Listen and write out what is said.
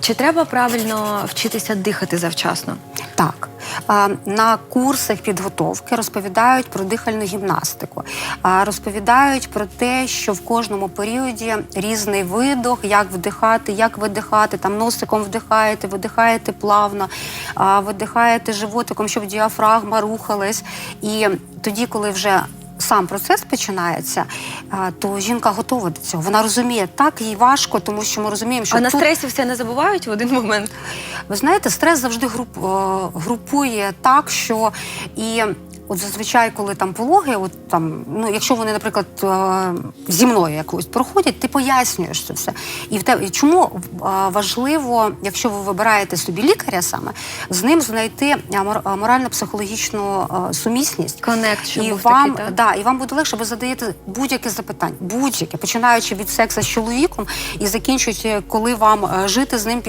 Чи треба правильно вчитися дихати завчасно? Так, на курсах підготовки розповідають про дихальну гімнастику, розповідають про те, що в кожному періоді різний видох, як вдихати, як видихати. Там носиком вдихаєте, видихаєте плавно, видихаєте животиком, щоб діафрагма рухалась. І тоді, коли вже сам процес починається, то жінка готова до цього. Вона розуміє, так їй важко, тому що ми розуміємо, що а на стресі все не забувають в один момент? Ви знаєте, стрес завжди груп, групує так, що і. От зазвичай, коли там пологи, от там, ну якщо вони, наприклад, е, зі мною якось проходять, ти пояснюєш це все. І в те, чому е, важливо, якщо ви вибираєте собі лікаря саме, з ним знайти мор- морально-психологічну е, сумісність. Конект, і вам, такий, так? да, і вам буде легше, ви задаєте будь-яке запитання, будь-яке, починаючи від сексу з чоловіком і закінчуючи, коли вам жити з ним